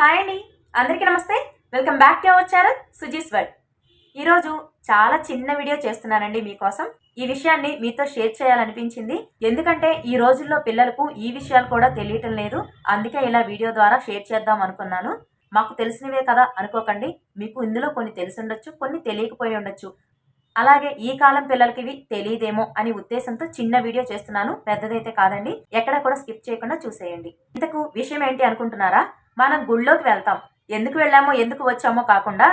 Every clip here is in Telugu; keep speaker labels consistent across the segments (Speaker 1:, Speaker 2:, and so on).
Speaker 1: హాయ్ అండి. అందరికీ నమస్తే. Welcome back to our channel Suji's word ఈరోజు చాలా చిన్న వీడియో చేస్తున్నానండి మీకోసం. ఈ విషయాన్ని మీతో షేర్ చేయాలనిపించింది. ఎందుకంటే ఈ రోజుల్లో పిల్లలకు ఈ విషయాలు కూడా తెలియటం లేదు. అందుకే ఇలా వీడియో ద్వారా షేర్ చేద్దాం అనుకున్నాను. మాకు తెలిసినవే కదా అనుకోకండి. మీకు ఇందులో కొన్ని తెలిసి ఉండొచ్చు కొన్ని తెలియకపోయి ఉండొచ్చు. అలాగే ఈ కాలం పిల్లలకి ఇవి తెలియదేమో అని ఉద్దేశంతో చిన్న వీడియో చేస్తున్నాను. పెద్దదైతే కాదండి. ఎక్కడ కూడా స్కిప్ చేయకుండా చూసేయండి. ఇంతకు విషయం ఏంటి అనుకుంటున్నారా? మనం గుళ్ళోకి వెళ్తాం. ఎందుకు వెళ్ళామో ఎందుకు వచ్చామో కాకుండా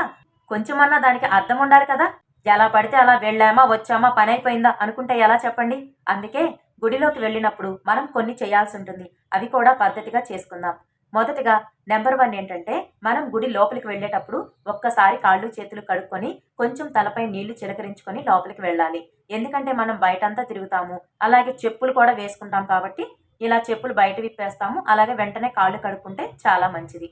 Speaker 1: కొంచెమన్నా దానికి అర్థం ఉండాలి కదా. ఎలా పడితే అలా వెళ్ళామా వచ్చామా పని అయిపోయిందా అనుకుంటే ఎలా చెప్పండి? అందుకే గుడిలోకి వెళ్ళినప్పుడు మనం కొన్ని చేయాల్సి ఉంటుంది. అవి కూడా పద్ధతిగా చేసుకుందాం. మొదటిగా నెంబర్ వన్ ఏంటంటే మనం గుడి లోపలికి వెళ్ళేటప్పుడు ఒక్కసారి కాళ్ళు చేతులు కడుక్కొని కొంచెం తలపై నీళ్ళు చిలకరించుకొని లోపలికి వెళ్ళాలి. ఎందుకంటే మనం బయటంతా తిరుగుతాము. అలాగే చెప్పులు కూడా వేసుకుంటాం కాబట్టి ఇలా చెప్పులు బయట విప్పేస్తాము. అలాగే వెంటనే కాళ్ళు కడుక్కుంటే చాలా మంచిది.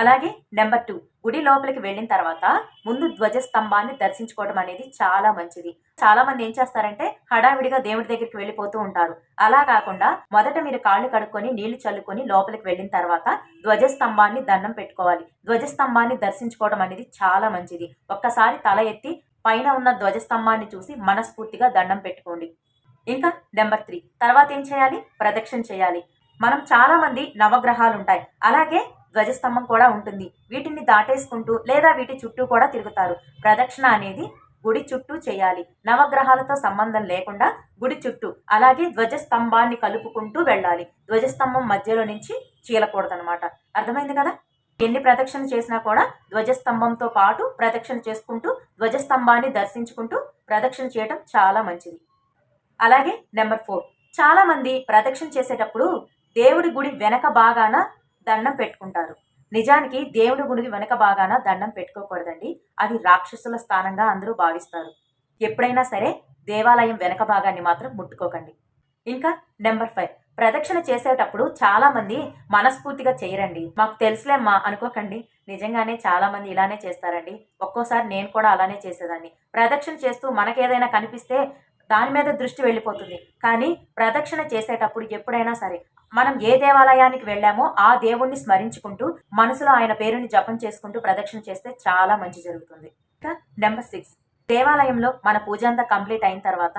Speaker 1: అలాగే నెంబర్ టూ గుడి లోపలికి వెళ్ళిన తర్వాత ముందు ధ్వజస్తంభాన్ని దర్శించుకోవడం అనేది చాలా మంచిది. చాలా మంది ఏం చేస్తారంటే హడావిడిగా దేవుడి దగ్గరికి వెళ్ళిపోతూ ఉంటారు. అలా కాకుండా మొదట మీరు కాళ్ళు కడుక్కొని నీళ్ళు చల్లుకొని లోపలికి వెళ్ళిన తర్వాత ధ్వజస్తంభాన్ని దండం పెట్టుకోవాలి. ధ్వజస్తంభాన్ని దర్శించుకోవడం అనేది చాలా మంచిది. ఒక్కసారి తల ఎత్తి పైన ఉన్న ధ్వజస్తంభాన్ని చూసి మనస్ఫూర్తిగా దండం పెట్టుకోండి. ఇంకా నెంబర్ త్రీ. తర్వాత ఏం చేయాలి? ప్రదక్షిణ చేయాలి. మనం చాలా మంది నవగ్రహాలు ఉంటాయి అలాగే ధ్వజస్తంభం కూడా ఉంటుంది. వీటిని దాటేసుకుంటూ లేదా వీటి చుట్టూ కూడా తిరుగుతారు. ప్రదక్షిణ అనేది గుడి చుట్టూ చేయాలి. నవగ్రహాలతో సంబంధం లేకుండా గుడి చుట్టూ అలాగే ధ్వజస్తంభాన్ని కలుపుకుంటూ వెళ్ళాలి. ధ్వజస్తంభం మధ్యలో నుంచి చీలకూడదనమాట అర్థమైంది కదా? ఎన్ని ప్రదక్షిణ చేసినా కూడా ధ్వజస్తంభంతో పాటు ప్రదక్షిణ చేసుకుంటూ ధ్వజస్తంభాన్ని దర్శించుకుంటూ ప్రదక్షిణ చేయడం చాలా మంచిది. అలాగే నెంబర్ ఫోర్. చాలా మంది ప్రదక్షిణ చేసేటప్పుడు దేవుడి గుడి వెనక బాగాన దండం పెట్టుకుంటారు. నిజానికి దేవుడి గుడికి వెనక బాగాన దండం పెట్టుకోకూడదండి. అది రాక్షసుల స్థానంగా అందరూ భావిస్తారు. ఎప్పుడైనా సరే దేవాలయం వెనక భాగాన్ని మాత్రం ముట్టుకోకండి. ఇంకా నెంబర్ ఫైవ్. ప్రదక్షిణ చేసేటప్పుడు చాలా మంది మనస్ఫూర్తిగా చేయరండి. మాకు తెలుసులేమ్మా అనుకోకండి. నిజంగానే చాలా మంది ఇలానే చేస్తారండి. ఒక్కోసారి నేను కూడా అలానే చేసేదాన్ని. ప్రదక్షిణ చేస్తూ మనకేదైనా కనిపిస్తే దాని మీద దృష్టి వెళ్ళిపోతుంది. కానీ ప్రదక్షిణ చేసేటప్పుడు ఎప్పుడైనా సరే మనం ఏ దేవాలయానికి వెళ్ళామో ఆ దేవుణ్ణి స్మరించుకుంటూ మనసులో ఆయన పేరుని జపం చేసుకుంటూ ప్రదక్షిణ చేస్తే చాలా మంచి జరుగుతుంది. ఇంకా నెంబర్ సిక్స్. దేవాలయంలో మన పూజ అంతా కంప్లీట్ అయిన తర్వాత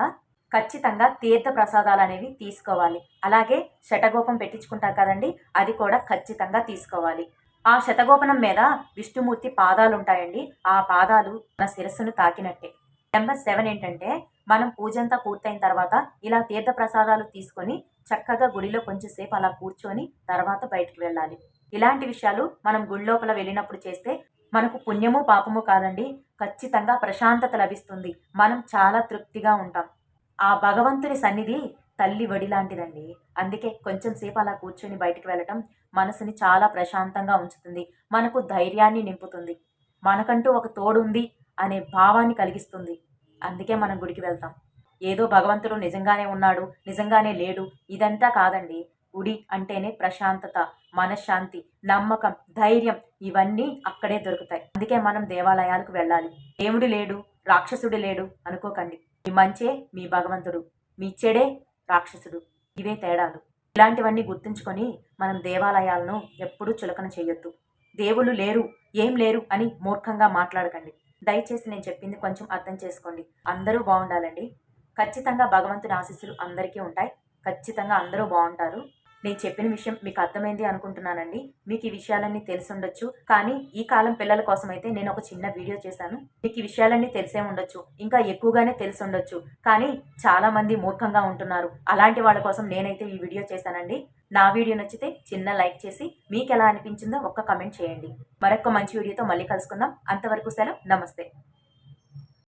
Speaker 1: ఖచ్చితంగా తీర్థ ప్రసాదాలు అనేవి తీసుకోవాలి. అలాగే శటగోపం పెట్టించుకుంటాం కదండి అది కూడా ఖచ్చితంగా తీసుకోవాలి. ఆ శతగోపనం మీద విష్ణుమూర్తి పాదాలు ఉంటాయండి ఆ పాదాలు మన శిరస్సును తాకినట్టే. నెంబర్ సెవెన్ ఏంటంటే మనం పూజంతా పూర్తయిన తర్వాత ఇలా తీర్థ ప్రసాదాలు తీసుకొని చక్కగా గుడిలో కొంచెంసేపు అలా కూర్చొని తర్వాత బయటికి వెళ్ళాలి. ఇలాంటి విషయాలు మనం గుడి లోపల వెళ్ళినప్పుడు చేస్తే మనకు పుణ్యము పాపము కాదండి ఖచ్చితంగా ప్రశాంతత లభిస్తుంది. మనం చాలా తృప్తిగా ఉంటాం. ఆ భగవంతుని సన్నిధి తల్లి వడి లాంటిదండి. అందుకే కొంచెం సేపు అలా కూర్చొని బయటికి వెళ్ళటం మనసుని చాలా ప్రశాంతంగా ఉంచుతుంది. మనకు ధైర్యాన్ని నింపుతుంది. మనకంటూ ఒక తోడుంది అనే భావాన్ని కలిగిస్తుంది. అందుకే మనం గుడికి వెళ్తాం. ఏదో భగవంతుడు నిజంగానే ఉన్నాడు నిజంగానే లేడు ఇదంతా కాదండి. గుడి అంటేనే ప్రశాంతత మనశ్శాంతి నమ్మకం ధైర్యం ఇవన్నీ అక్కడే దొరుకుతాయి. అందుకే మనం దేవాలయాలకు వెళ్ళాలి. దేవుడు లేడు రాక్షసుడు లేడు అనుకోకండి. మీ మంచే మీ భగవంతుడు మీ చెడే రాక్షసుడు. ఇవే తేడాలు. ఇలాంటివన్నీ గుర్తుంచుకొని మనం దేవాలయాలను ఎప్పుడూ చులకన చేయొద్దు. దేవుళ్ళు లేరు ఏం లేరు అని మూర్ఖంగా మాట్లాడకండి. దయచేసి నేను చెప్పింది కొంచెం అర్థం చేసుకోండి. అందరూ బాగుండాలండి. ఖచ్చితంగా భగవంతుని ఆశీస్సులు అందరికీ ఉంటాయి. ఖచ్చితంగా అందరూ బాగుంటారు. నేను చెప్పిన విషయం మీకు అర్థమైంది అనుకుంటున్నానండి. మీకు ఈ విషయాలన్నీ తెలిసి ఉండొచ్చు. కానీ ఈ కాలం పిల్లల కోసం అయితే నేను ఒక చిన్న వీడియో చేశాను. మీకు ఈ విషయాలన్నీ తెలిసే ఉండొచ్చు. ఇంకా ఎక్కువగానే తెలిసి ఉండొచ్చు. కానీ చాలా మంది మూర్ఖంగా ఉంటున్నారు. అలాంటి వాళ్ళ కోసం నేనైతే ఈ వీడియో చేశానండి. నా వీడియో నచ్చితే చిన్న లైక్ చేసి మీకు ఎలా అనిపించిందో ఒక్క కమెంట్ చేయండి. మరొక మంచి వీడియోతో మళ్ళీ కలుసుకుందాం. అంతవరకు సెలవు. నమస్తే.